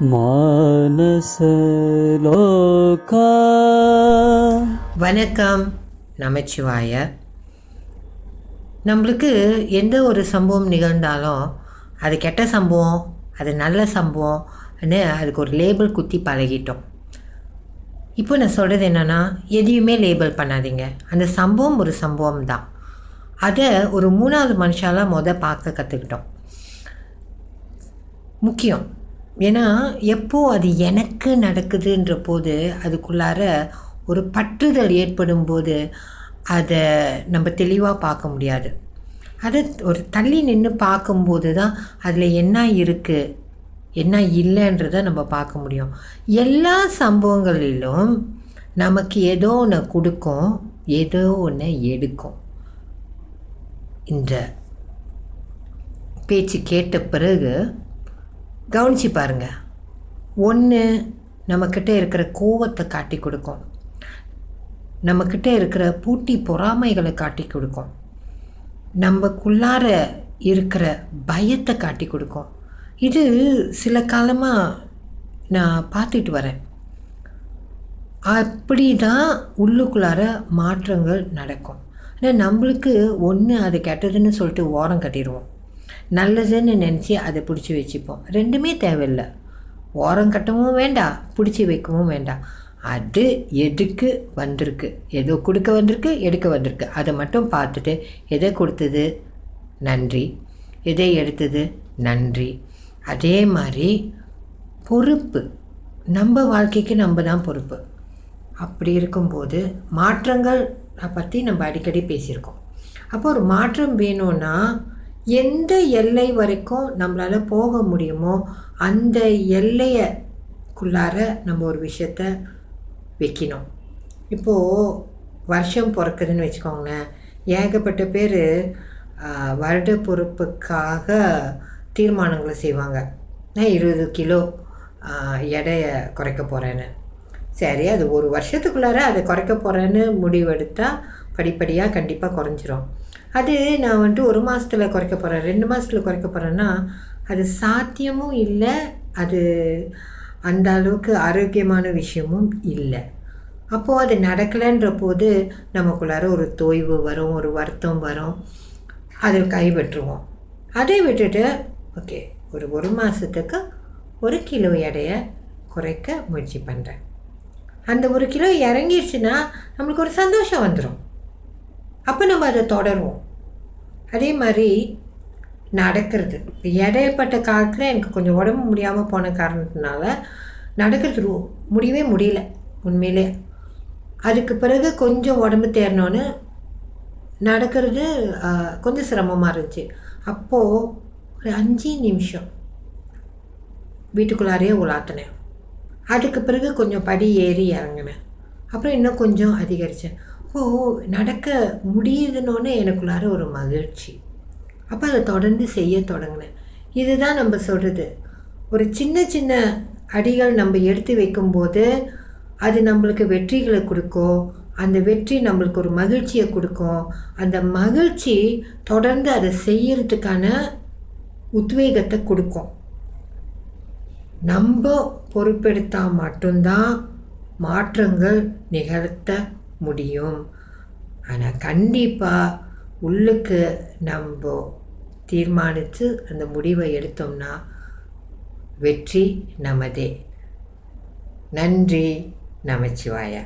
மானசலோகா வணக்கம் நமச்சிவாய. நம்மளுக்கு எந்த ஒரு சம்பவம் நிகழ்ந்தாலும் அது கெட்ட சம்பவம் அது நல்ல சம்பவம்னு அதுக்கு ஒரு லேபிள் குத்தி பழகிட்டோம். இப்போ நான் சொல்கிறது என்னென்னா எதையுமே லேபிள் பண்ணாதீங்க. அந்த சம்பவம் ஒரு சம்பவம் தான் அதை ஒரு மூணாவது மனுஷாலாம் மொதல் பார்க்க கற்றுக்கிட்டோம் முக்கியம் ஏன்னா எப்போது அது எனக்கு நடக்குதுன்ற போது அதுக்குள்ளார ஒரு பற்றுதல் ஏற்படும் போது அதை நம்ம தெளிவாக பார்க்க முடியாது. அதை ஒரு தள்ளி நின்று பார்க்கும்போது தான் அதில் என்ன இருக்குது என்ன இல்லைன்றதை நம்ம பார்க்க முடியும். எல்லா சம்பவங்களிலும் நமக்கு ஏதோ ஒன்று கொடுக்கும் ஏதோ ஒன்று எடுக்கும். இந்த பேச்சு கேட்ட பிறகு கவனிச்சு பாருங்க. ஒன்று நம்மக்கிட்ட இருக்கிற கோவத்தை காட்டி கொடுக்கும். நம்மக்கிட்ட இருக்கிற பூட்டி பொறாமைகளை காட்டி கொடுக்கும். நம்மக்குள்ளார இருக்கிற பயத்தை காட்டி கொடுக்கும். இது சில காலமாக நான் பார்த்துட்டு வரேன். அப்படி தான் உள்ளுக்குள்ளார மாற்றங்கள் நடக்கும். ஆனால் நம்மளுக்கு ஒன்று அது கெட்டதுன்னு சொல்லிட்டு ஓரம் கட்டிடுவோம். நல்லதுன்னு நினச்சி அதை பிடிச்சி வச்சுப்போம். ரெண்டுமே தேவையில்லை. ஓரம் கட்டவும் வேண்டாம் பிடிச்சி வைக்கவும் வேண்டாம் அது எதுக்கு வந்திருக்கு? ஏதோ கொடுக்க வந்திருக்கு எடுக்க வந்திருக்கு. அதை மட்டும் பார்த்துட்டு எதை கொடுத்தது? நன்றி. எதை எடுத்தது? நன்றி. அதே மாதிரி பொறுப்பு. நம்ம வாழ்க்கைக்கு நம்ம தான் பொறுப்பு. அப்படி இருக்கும்போது மாற்றங்கள் பற்றி நம்ம அடிக்கடி பேசியிருக்கோம். அப்போ ஒரு மாற்றம் வேணும்னா எந்த எல்லை வரைக்கும் நம்மளால் போக முடியுமோ அந்த எல்லையக்குள்ளார நம்ம ஒரு விஷயத்த வைக்கணும். இப்போது வருஷம் பிறக்குதுன்னு வச்சுக்கோங்களேன். ஏகப்பட்ட பேர் வருட பொறுப்புக்காக தீர்மானங்களை செய்வாங்க. நான் இருபது கிலோ எடையை குறைக்க போகிறேன்னு சரி அது ஒரு வருஷத்துக்குள்ளார அதை குறைக்க போகிறேன்னு முடிவெடுத்தால் படிப்படியாக கண்டிப்பாக குறைஞ்சிரும். அது நான் வந்துட்டு ஒரு மாதத்தில் குறைக்க போகிறேன் ரெண்டு மாதத்தில் குறைக்க போகிறேன்னா அது சாத்தியமும் இல்லை அது அந்த அளவுக்கு ஆரோக்கியமான விஷயமும் இல்லை. அப்போது அது நடக்கலைன்ற போது நமக்குள்ளார ஒரு தொய்வு வரும் ஒரு வருத்தம் வரும். அதை கைவிட்டுருவோம். அதை விட்டுட்டு ஓகே ஒரு ஒரு மாதத்துக்கு ஒரு கிலோ எடையை குறைக்க முயற்சி பண்ணுறேன் அந்த ஒரு கிலோ இறங்கிடுச்சுன்னா நம்மளுக்கு ஒரு சந்தோஷம் வந்துடும் அப்போ நம்ம அதை தொடருவோம். அதே மாதிரி நடக்கிறது. இடைப்பட்ட காலத்தில் எனக்கு கொஞ்சம் உடம்பு முடியாமல் போன காரணத்தினால நடக்கிறது ரூ- முடியவே முடியல உண்மையிலே. அதுக்கு பிறகு கொஞ்சம் உடம்பு தேறினோன்னு நடக்கிறது கொஞ்சம் சிரமமாக இருந்துச்சு. அப்போது ஒரு அஞ்சு நிமிஷம் வீட்டுக்குள்ளாரையே உலாத்தினேன். அதுக்கு பிறகு கொஞ்சம் படி ஏறி இறங்கினேன். அப்புறம் இன்னும் கொஞ்சம் அதிகரித்தேன் ஓ நடக்க முடியுதுன்னொன்னே எனக்குள்ளார ஒரு மகிழ்ச்சி. அப்போ அதை தொடர்ந்து செய்ய தொடங்கினேன். இதுதான் நம்ம சொல்கிறது ஒரு சின்ன சின்ன அடிகள் நம்ம எடுத்து வைக்கும்போது அது நம்மளுக்கு வெற்றிகளை கொடுக்கும். அந்த வெற்றி நம்மளுக்கு ஒரு மகிழ்ச்சியை கொடுக்கும். அந்த மகிழ்ச்சி தொடர்ந்து அதை செய்யறதுக்கான உத்வேகத்தை கொடுக்கும். நம்ம பொறுப்பெடுத்தால் மட்டும்தான் மாற்றங்கள் நிகழ்த்த முடியும். ஆனால் கண்டிப்பாக உள்ளுக்கு நம்ம தீர்மானித்து அந்த முடிவை எடுத்தோம்னா வெற்றி நமதே. நன்றி நமச்சிவாயா.